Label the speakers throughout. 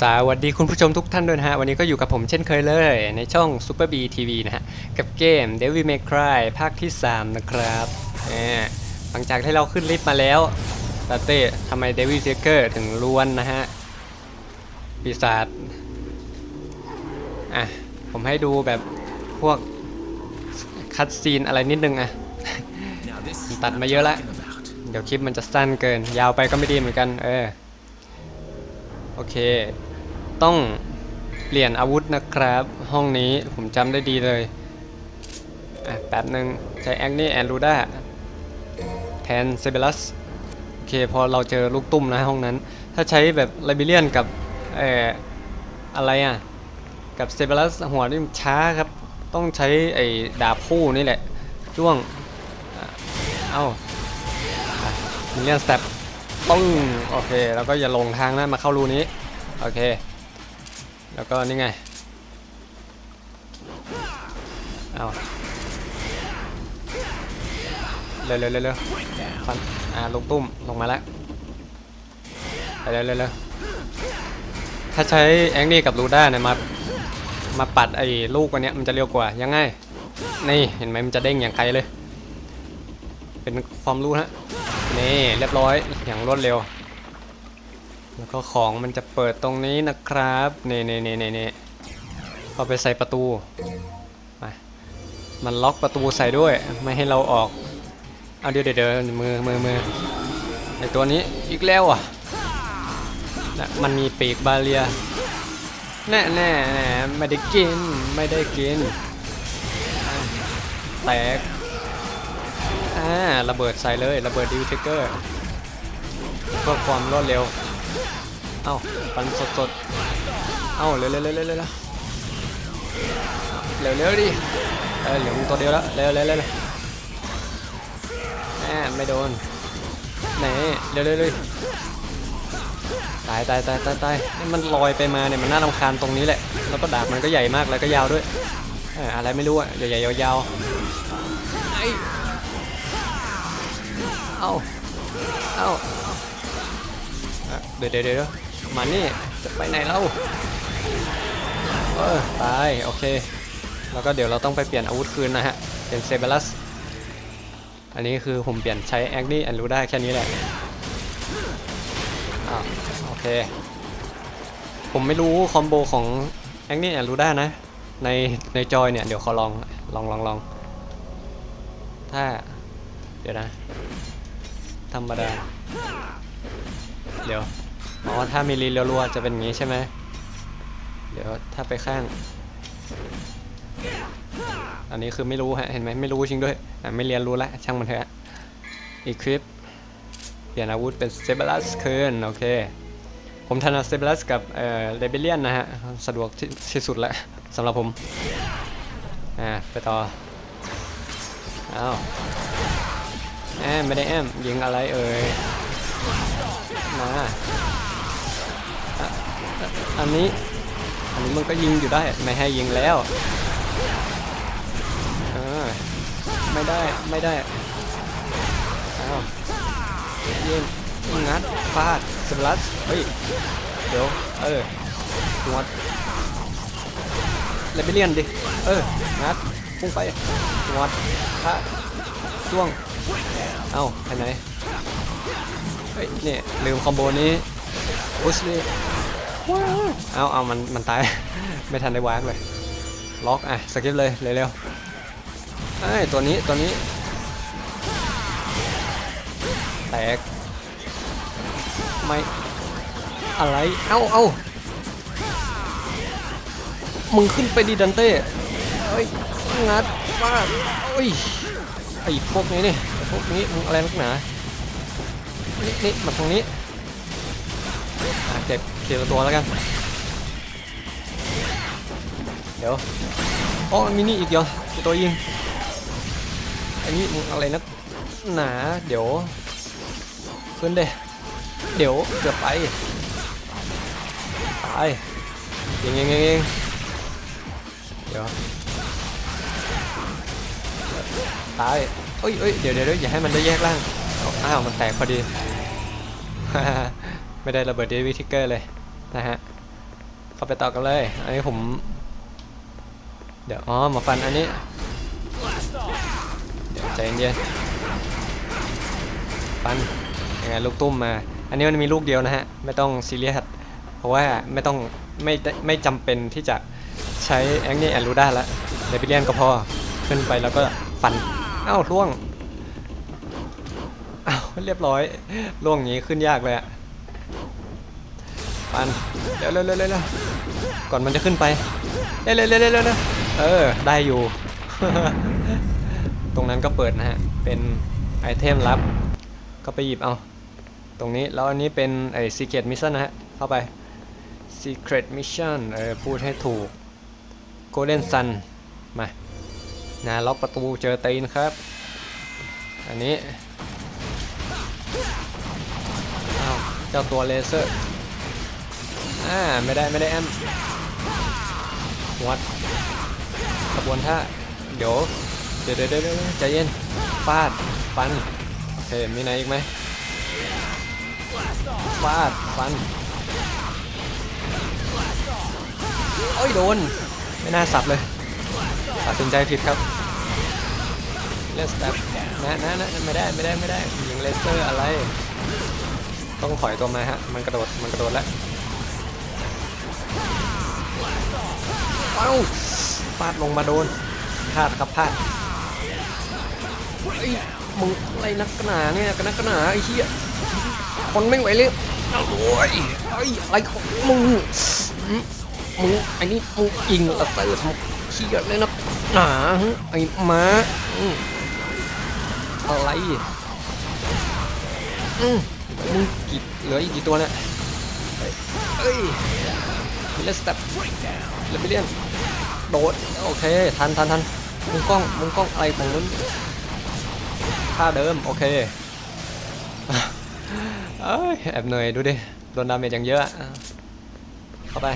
Speaker 1: สวัสดีคุณผู้ชมทุกท่านด้วยนะฮะ วันนี้ก็อยู่กับผมเช่นเคยเลย ในช่อง Super B TV นะฮะ กับเกม Devil May Cry ภาคที่ 3 นะครับหมหลังจากที่เราขึ้นลิฟต์มาแล้วตาเต้ทำไม Devil Seeker ถึงล้วนนะฮะ ปีศาจอะ ผมให้ดูแบบพวกคัดซีนอะไรนิดนึงอะ ตัดมาเยอะละเดี๋ยวคลิปมันจะสั้นเกิน ยาวไปก็ไม่ดีเหมือนกัน เออโอเค ต้องเปลี่ยนอาวุธนะครับ ห้องนี้ผมจำได้ดีเลยอะแป๊บหนึ่งใช้แองนี่แอนรูด้าแทนเซเบลัสโอเคพอเราเจอลูกตุ้มนะห้องนั้น ถ้าใช้แบบไลบิเลียนกับเอ่ออะไรอะ กับเซเบลัสหัวนี่มันช้าครับ ต้องใช้ไอ้ดาบคู่นี่แหละจ้วงอะเอ้ามิเลียนสเต็ปปึ้งโอเค แล้วก็อย่าลงทางนะมาเข้ารูนี้ โอเค แล้วก็นี่ไง เอาเร็วเร็วเร็วเร็วฟันอ่าลงตุ้มลงมาแล้วไปเร็วเร็วเร็วถ้าใช้แองนี่กับลูด้าเนี่ยมามาปัดไอ้ลูกอันเนี้ยมันจะเร็วกว่ายังไงนี่เห็นไหมมันจะเด้งอย่างไกลเลย เป็นความรู้ฮะนี่เรียบร้อยอย่างรวดเร็ว แล้วก็ของมันจะเปิดตรงนี้นะครับนี่นี่นี่นี่นี่พอไปใส่ประตูมามันล็อกประตูใส่ด้วยไม่ให้เราออกเอาเดี๋ยวเดี๋ยวมือมือมือไอตัวนี้อีกแล้วอะนะมันมีปีกบาเลียแน่แน่แน่ไม่ได้กินไม่ได้กินแตกอ่าระเบิดใส่เลยระเบิดดิวเทเกอร์เพื่อความรวดเร็ว เอ้าฟันสดสดเอ้าเร็วเร็วเร็วเร็วเร็วเร็วดิเออเหลือมตัวเดียวแล้วเร็วเร็วเร็วแหมไม่โดนไหนเร็วเร็วเร็วตายตายตายตายตายมันลอยไปมาเนี่ยมันน่ารำคาญตรงนี้แหละ แล้วก็ดาบมันก็ใหญ่มากแล้วก็ยาวด้วยอะไรไม่รู้อะใหญ่ๆยาวเอาเอาเดี๋ยวเดี๋ยว มานี่จะไปไหนเล่าเออตายโอเค แล้วก็เดี๋ยวเราต้องไปเปลี่ยนอาวุธคืนนะฮะ เป็นเซเบลัส อันนี้คือผมเปลี่ยนใช้แอคนี่แอนรู้ได้แค่นี้แหละอ้าวโอเค ผมไม่รู้คอมโบของแอคนี่แอนรู้ได้นะ ในในจอยเนี่ย เดี๋ยวขอลองลองลองลอง ถ้า เดี๋ยวนะ ธรรมดา เดี๋ยว อ๋อถ้ามีรีรัวๆจะเป็นงี้ใช่ไหมเดี๋ยวถ้าไปข้าง อันนี้คือไม่รู้ฮะเห็นไหมไม่รู้จริงด้วยอะไม่เรียนรู้ละช่างมันเถอะอีคลิปเปลี่ยนอาวุธเป็นเซเบลัสคืนโอเค ผมถนัดเซเบลัสกับเอ่อเรเบเลียนนะฮะ สะดวกที่ที่สุดแล้วสำหรับผม อ่า ไปต่ออ้าวแอมไม่ได้แอมยิงอะไรเอ่ยมา อันนี้ อันนี้มันก็ยิงอยู่ได้ ไม่ให้ยิงแล้วอไม่ได้ ไม่ได้อ้าวยิงงัดฟาดสลัดเฮ้ย เดี๋ยว เออหัวเลเบเลียนดิ เออ งัด พุ่งไปหัวพระช่วง เอ้าไปไหน เฮ้ย เนี่ย ลืมคอมโบนี้อุสลี เอาเอามันมันตาย ไม่ทันได้วางเลย ล็อกอะสกิปเลยเร็วๆไอ้ตัวนี้ตัวนี้ แตก ไม่อะไร เอ้าเอ้ามึงขึ้นไปดิดันเต้เฮ้ยงัดฟาดโอ้ยไอ้พวกนี้นี่พวกนี้มึงอะไรนักหนา นี่นี่มาตรงนี้อะเก็บ เก็บตัวแล้วกัน เดี๋ยวอ๋อมีนี่อีกเดียวตัวยิงอันนี้มึงอะไรนักหนาเดี๋ยวขึ้นเด้เดี๋ยวเกือบไปตายยิงยิงยิงยิงเดี๋ยวตายเอ้ยเอ้ยเดี๋ยวเดี๋ยวอย่าให้มันได้แยกร่างอ้าวมันแตกพอดี ไม่ได้ระเบิดเดวิทิกเกอร์เลยนะฮะเข้าไปต่อกันเลย อันนี้ผม เดี๋ยวอ๋อมาฟันอันนี้ เดี๋ยวใจเย็นๆฟันยังไงลูกตุ้มมา อันนี้มันมีลูกเดียวนะฮะ ไม่ต้องซีเรียสเพราะว่าไม่ต้องไม่ไม่จำเป็นที่จะใช้แองนี่แอนรูด้าละเดบิเลียนก็พอขึ้นไปแล้วก็ฟันอ้าวล่วงอ้าวเรียบร้อยล่วงอย่างนี้ขึ้นยากเลยอะ ปันเร็วเร็วเร็วเร็วก่อนมันจะขึ้นไปเร็วเร็วเร็วเร็วเออ ได้อยู่ ตรงนั้นก็เปิดนะฮะ เป็นไอเทมลับ ก็ไปหยิบเอา ตรงนี้ แล้วอันนี้เป็นไอ secret mission นะฮะ เข้าไป secret mission เออพูดให้ถูก golden sun มานะล็อกประตูเจอตีนครับ อันนี้ อ้าว เจ้าตัวเลเซอร์ อ่าไม่ได้ไม่ได้แอมวัดขบวนท่าเดี๋ยวเดี๋ยวเดี๋ยวเดี๋ยวใจเย็นฟาดฟันโอเคมีไหนอีกไหมฟาดฟันโอ้ยโดนไม่น่าสับเลยตัดสินใจผิดครับเลสแบบนะนะนะไม่ได้ไม่ได้ไม่ได้ยิงเลสเซอร์อะไร ต้องถอยตัวมาฮะมันกระโดดมันกระโดดแล้ว เอ้าฟาดลงมาโดนพลาดครับพลาดไอ้มึงอะไรนักหนาเนี่ยกันนักหนาไอ้เหี้ยคนไม่ไหวเลยโอ้ยไอ้อะไรของมึงมึงไอ้นี่มึงยิงละเตอร์ทำเหี้ยเลยนักหนาไอ้ม้าอะไรมึงกี่เหลืออีกกี่ตัวเนี่ยเอ้ย เลสเต็ปเลไปเลียนโดดโอเคทันทันทันมุมกล้องมุมกล้องอะไรของมึงท่าเดิมโอเคเอ้ยแอบเหนื่อยดูดิโดนดาเมจอย่างเยอะเข้าไป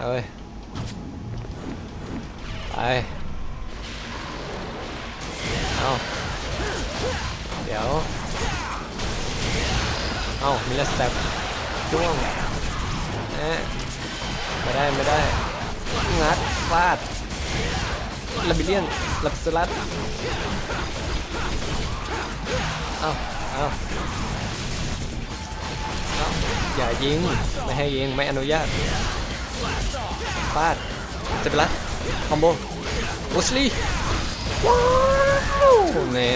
Speaker 1: เอ้ยไปเอาเดี๋ยวเอามิลเลสเต็ปช่วงะไม่ได้ไม่ได้ งัดฟาดลาบิเลียนลับสลัดเอาเอาเอาอย่ายิง ไม่ให้ยิง ไม่อนุญาตฟาดเซเปลัสคอมโบอุสลีว้าวเน่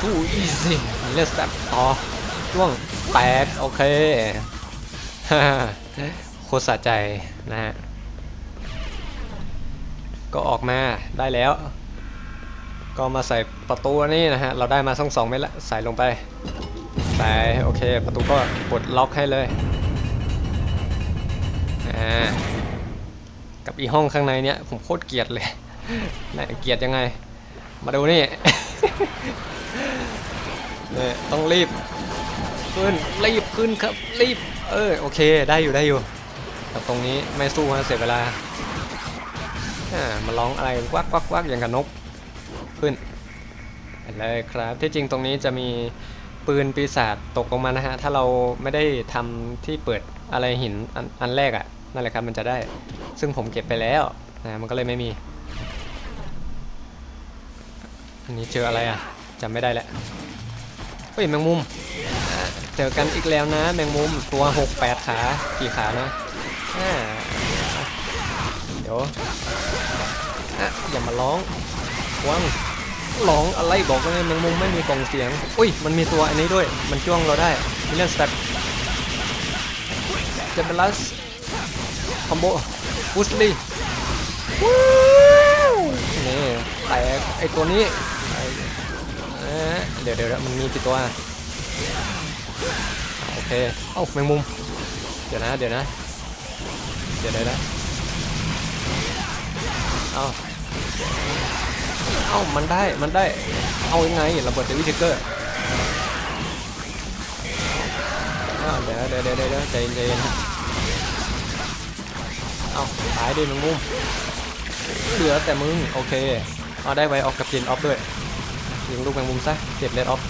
Speaker 1: ทูอีซี่เลสแบบต่อช่วงแตกโอเคฮ่า โคตรสะใจนะฮะ ก็ออกมาได้แล้ว ก็มาใส่ประตูนี่นะฮะ เราได้มาทั้งสองเม็ดละใส่ลงไป ใส่โอเค ประตูก็ปลดล็อกให้เลย อ่า กับอีห้องข้างในเนี้ยผมโคตรเกลียดเลยน่าเกลียดยังไง มาดูนี่เนี่ยต้องรีบขึ้นรีบขึ้นครับรีบ เออโอเค ได้อยู่ได้อยู่ แต่ตรงนี้ไม่สู้ฮะเสียเวลาอ่ามาร้องอะไรวักวักวักอย่างกับนกขึ้นเลยครับที่จริงตรงนี้จะมีปืนปีศาจตกลงมานะฮะถ้าเราไม่ได้ทำที่เปิดอะไรหินอันอันแรกอะ่ะนั่นแหละครับมันจะได้ ซึ่งผมเก็บไปแล้วนะมันก็เลยไม่มีอันนี้เจออะไรอะ่ะจำไม่ได้แล้วเฮ้ยแมงมุมเจอกันอีกแล้วนะแมงมุมตัวหกแปดขา กี่ขานะ เดี๋ยวอะอย่ามาร้องวางร้องอะไรบอกว่าแมงมุมไม่มีกล่องเสียง อุ้ย มันมีตัวอันนี้ด้วย มันจ้วงเราได้มิเลนสเต็ปเจเบลัสคอมโบบูสลีว้นี่แตกไอตัวนี้เดี๋ยวเดี๋ยวมันมีกี่ตัว โอเค เอ้าแมงมุม เดี๋ยวนะ เดี๋ยวนะ ดี๋ยวได้นะเอาเอามันได้ มันได้ เอายังไงระเบิดเดวิทิกเกอร์เดี๋ยวเดี๋ยวเดี๋ยวเดี๋ยวใจเย็นใจเย็นเอาตายดิมึงมุมเหลือแต่มึง โอเค เอาได้ไวออกกับเจนออฟด้วยยิงลูกแมงมุมซะเก็บเลดออฟ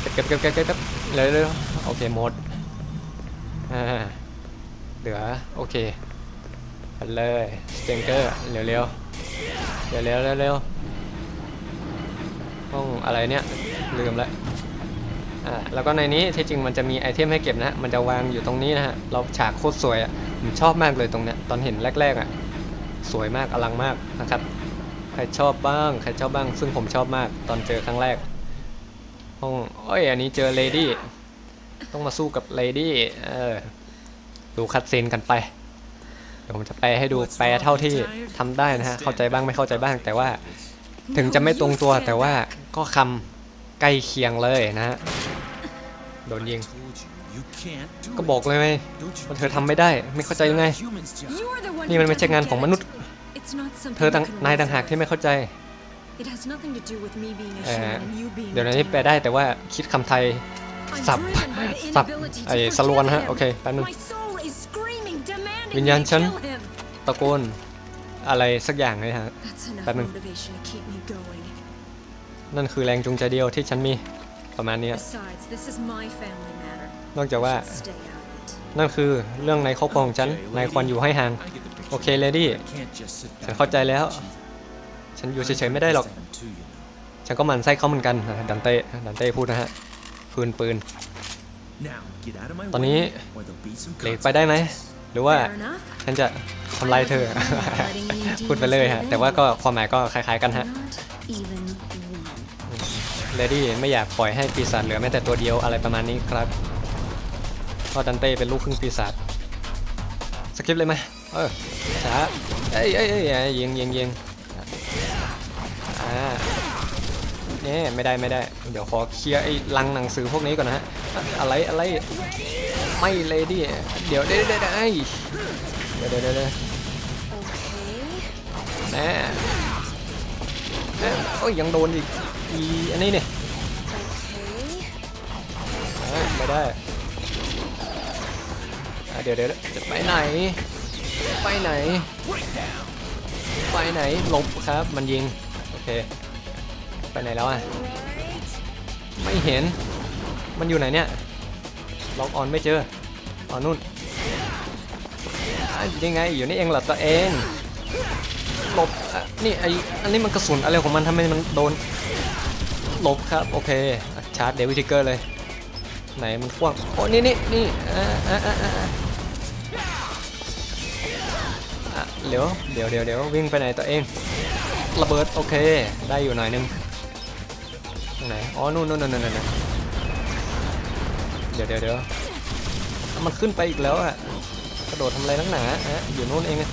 Speaker 1: เก็บเก็บเก็บเก็บเก็บเร็วเร็วโอเคหมดอ่า เหลือ โอเคไปเลยสเตนเกอร์เร็วๆเร็วเร็วเร็วเร็วห้องอะไรเนี่ย ลืมละอ่าแล้วก็ในนี้ที่จริงมันจะมีไอเทมให้เก็บนะมันจะวางอยู่ตรงนี้นะฮะเราฉากโคตรสวยอะผมชอบมากเลยตรงเนี้ยตอนเห็นแรกๆอะสวยมากอลังมากนะครับ ใครชอบบ้างใครชอบบ้าง ซึ่งผมชอบมากตอนเจอครั้งแรกห้องโอ้ยอันนี้เจอเลดี้ต้องมาสู้กับเลดี้เออ ดูคัดซีนกันไป เดี๋ยวผมจะแปลให้ดูแปลเท่าที่ทำได้นะฮะเข้าใจบ้างไม่เข้าใจบ้างแต่ว่า ถึงจะไม่ตรงตัวแต่ว่าก็คำใกล้เคียงเลยนะฮะโดนยิง ก็บอกเลยไงว่าเธอทำไม่ได้ไม่เข้าใจยังไง นี่มันไม่ใช่งานของมนุษย์ เธอต่างนายต่างหากที่ไม่เข้าใจเอ่อเดี๋ยวนี้แปลได้แต่ว่าคิดคำไทยสับสับไอ้สลวนฮะ โอเคแป๊บนึง วิญญาณฉันตะโกนอะไรสักอย่างเลยฮะ แป๊บนึง นั่นคือแรงจูงใจเดียวที่ฉันมีประมาณเนี้ยนอกจากว่า นั่นคือเรื่องในครอบครัวของฉันนายควรอยู่ให้ห่าง โอเคเลดี้ ฉันเข้าใจแล้ว ฉันอยู่เฉยๆไม่ได้หรอก ฉันก็หมันไส้เขาเหมือนกันอะดันเต้ดันเต้พูดนะฮะปืนปืน
Speaker 2: ตอนนี้
Speaker 1: เห
Speaker 2: เห
Speaker 1: ล็
Speaker 2: ล็
Speaker 1: ก
Speaker 2: ก
Speaker 1: ไป
Speaker 2: ไป
Speaker 1: ได้
Speaker 2: ได้
Speaker 1: ไห
Speaker 2: ไห
Speaker 1: ม
Speaker 2: ม
Speaker 1: ห รือว่าฉันจะทำลายเธอ พูดไปเลยฮะ แต่ว่าก็ความหมายก็คล้ายๆกันฮะเลดี้ไม่อยากปล่อยให้ปีศาจเหลือแม้แต่ตัวเดียวอะไรประมาณนี้ครับเพราะดันเต้เป็นลูกครึ่งปีศาจสกิปเลยไหมเออช้าเอ้ยเอ้ยเอ้ยเอ้ยยิงยิงยิงอ่าเนี่ยไม่ได้ไม่ได้ เดี๋ยวขอเคลียร์ไอ้ลังหนังสือพวกนี้ก่อนนะฮะ อะอะไรอะไร ไม่เลดี้เดี๋ยวเดี๋ยวเดี๋ยวเดี๋ยวเอ้ยเดี๋ยวเดี๋ยวเดี๋ยวเดี๋ยวแน่แน่โอ้ยยังโดนอีกอีอันนี้เนี่ยเอ้ยไม่ได้อะเดี๋ยวเดี๋ยวจะไปไหน ไปไหน ไปไหนหลบครับมันยิง โอเค ไปไหนแล้วอะ ไม่เห็น มันอยู่ไหนเนี่ย ล็อกออนไม่เจออ๋อนู่นอะยังไงอยู่นี่เองเหรอตัวเองหลบอะนี่ไออันนี้มันกระสุนอะไรของมันทำไมมันโดนหลบครับโอเคอะชาร์จเดวิทิกเกอร์เลย ไหนมันพ่วงโอ้นี่นี่นี่อ่าอ่าอ่าอ่าอะเดี๋ยวเดี๋ยวเดี๋ยวเดี๋ยววิ่งไปไหนตัวเองระเบิดโอเค ได้อยู่หน่อยนึงตรงไหนอ๋อนู่นนู่นนู่นนู่นนู่น เดี๋ยวเดี๋ยวเดี๋ยวมันขึ้นไปอีกแล้วอะกระโดดทำอะไรนักหนาฮะอยู่นู่นเองอะ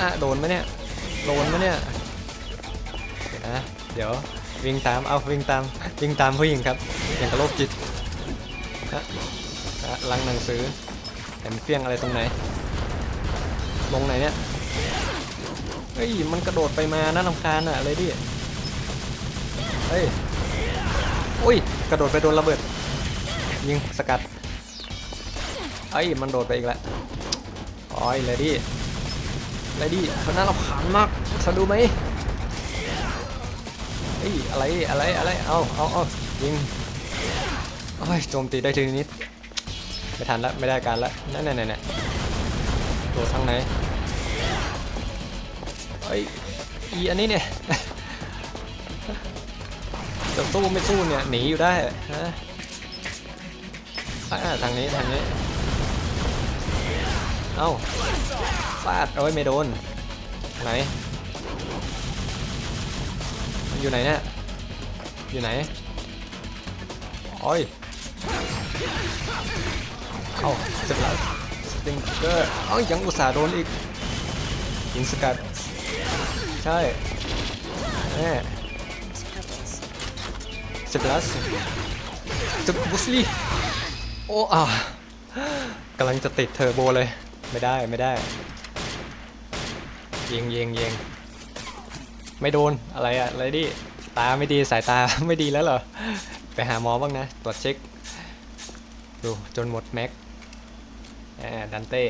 Speaker 1: อะโดนไหมเนี่ยโดนไหมเนี่ยเดี๋ยวนะเดี๋ยววิ่งตามเอาวิ่งตามวิ่งตามผู้หญิงครับอย่างกับโรคจิตฮะฮะลังหนังสือเห็นเฟี้ยงอะไรตรงไหน ลงไหนเนี่ยเฮ้ยมันกระโดดไปมาน่ารำคาญอะเลยดิเฮ้ย อุ้ย กระโดดไปโดนระเบิด ยิงสกัดเอ้มันโดดไปอีกแล้วโอ้ยเลดี้เลดี้เขาน่ารำคาญมากเธอดูไหมเฮ้อะไรอะไรอะไรเอาเอาเอายิงโอ้ยโจมตีได้ทีนิดไม่ทันละไม่ได้การละนั่นนั่นนั่นโดดทางไหนเฮ้อีอันนี้เนี่ย จะสู้ไม่สู้เนี่ยหนีอยู่ได้ฮะาทางนี้ทางนี้ เอ้าฟาดเอาไว้ยไม่โดน ไหน อยู่ไหนเนี่ย อยู่ไหนโอ้ยเอ้าเสร็จแล้วสติงเกอร์เอ้ายังอุตส่าห์โดนอีกยิงสกัด ใช่แน่ เสร็จแล้วจะบุสลี่โอ้อ่ากำลังจะติดเทอร์โบเลย ไม่ได้ไม่ได้ยิงยิงยิงไม่โดนอะไรอะอะไรดิตาไม่ดีสายตาไม่ดีแล้วเหรอ ไปหาหมอบ้างนะ ตรวจเช็ค ดูจนหมดแม็กแอบดันเต้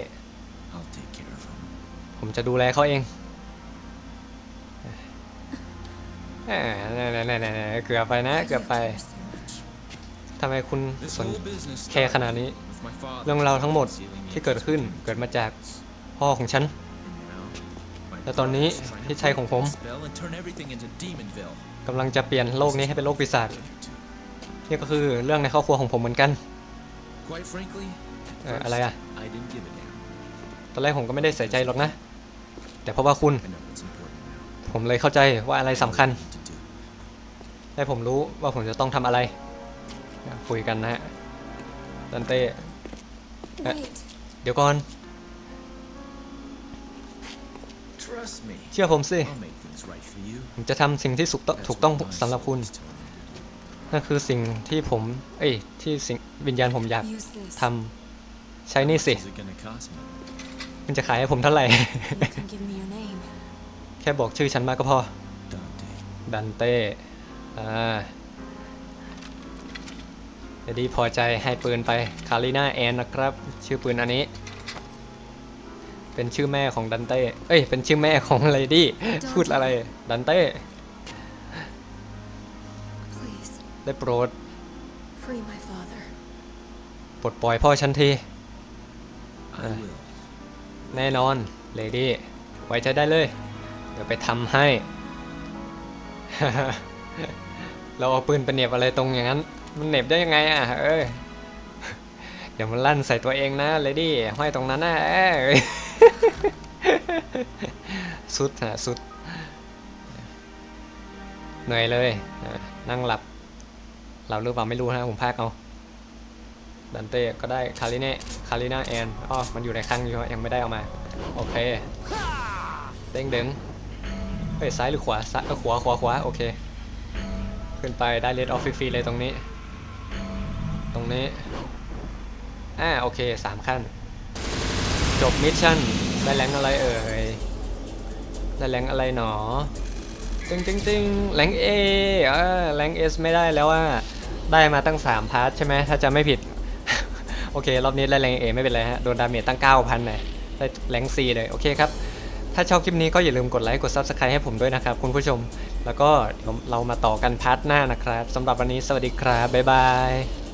Speaker 1: ผมจะดูแลเขาเอง แหมๆๆๆเกือบไปนะ เกือบไปทำไมคุณสนแคร์ขนาดนี้ เรื่องราวทั้งหมดที่เกิดขึ้นเกิดมาจากพ่อของฉัน และตอนนี้พี่ชายของผมกำลังจะเปลี่ยนโลกนี้ให้เป็นโลกปีศาจนี่ก็คือเรื่องในครอบครัวของผมเหมือนกันเอออะไรอะตอนแรกผมก็ไม่ได้ใส่ใจหรอกนะ แต่เพราะว่าคุณ ผมเลยเข้าใจว่าอะไรสำคัญ
Speaker 2: What to do.
Speaker 1: และผมรู้ว่าผมจะต้องทำอะไรคุยกันนะฮะดันเต้ Uh,
Speaker 3: Wait.
Speaker 1: เดี๋ยวก่อน
Speaker 2: Trust me.
Speaker 1: เชื่อผมสิ
Speaker 2: I'll make things right for you.
Speaker 1: ผมจะทำสิ่งที่ถูกต้อง
Speaker 2: That's
Speaker 1: ถูกต้อง
Speaker 2: what my
Speaker 1: สำหรับคุณ
Speaker 2: soul is telling me to do.
Speaker 1: นั่นคือสิ่งที่ผม เอ้ย ที่สิ่งวิญญาณผมอยาก
Speaker 3: Use this.
Speaker 1: ทำใช้นี่สิ
Speaker 2: Is it gonna cost me?
Speaker 1: มันจะขายให้ผมเท่าไหร่
Speaker 3: You can give me your name.
Speaker 1: แค่บอกชื่อฉันมาก็พอ
Speaker 2: Dante.
Speaker 1: ดันเต้อ่า เดี๋ยวดีพอใจให้ปืนไปคาริน่าแอนนะครับ ชื่อปืนอันนี้ เป็นชื่อแม่ของดันเต้ เอ้ย เป็นชื่อแม่ของเลดี้ พูดอะไร ดันเต้
Speaker 3: Please,
Speaker 1: ได้โปรด
Speaker 3: free my father.
Speaker 1: ปลดปล่อยพ่อฉันที
Speaker 2: I
Speaker 1: Uh.
Speaker 2: will.
Speaker 1: แน่นอน เลดี้ ไว้ใจได้เลย เดี๋ยวไปทำให้ เราเอาปืนไปเหน็บอะไรตรงอย่างนั้น มันเหน็บได้ยังไงอะ เอ้ยเดี๋ยวมันลั่นใส่ตัวเองนะเลดี้ห้อยตรงนั้นนะเอ้ยสุดฮะสุด เหนื่อยเลย นั่งหลับเราหรือเปล่าไม่รู้นะผมพากเอาดันเต้ก็ได้คาริเน่คาริน่าแอนอ๋อมันอยู่ในคลังอยู่ยังไม่ได้เอามา โอเคเด้งเด้งเฮ้ยซ้ายหรือขวาซ้ายเอ้ยขวาขวาขวาโอเค ขึ้นไปได้เลดออฟฟรีเลยตรงนี้ ตรงนี้ อ่าโอเคสามขั้น จบมิชชั่น ได้แรงอะไรเอ่ย ได้แรงอะไรหนอตึงตึงตึงแรงเอเออแรงเอสไม่ได้แล้วว่า ได้มาตั้ง 3 พาร์ทใช่ไหมถ้าจะไม่ผิด โอเค รอบนี้ได้แรงเอไม่เป็นไรฮะ โดนดาเมจตั้ง 9,000เลยได้แรงซีเลย โอเคครับ ถ้าชอบคลิปนี้ก็อย่าลืมกดไลค์ กด Subscribe ให้ผมด้วยนะครับ คุณผู้ชม แล้วก็เดี๋ยวเรามาต่อกันพาร์ทหน้านะครับสำหรับวันนี้สวัสดีครับบ๊ายบาย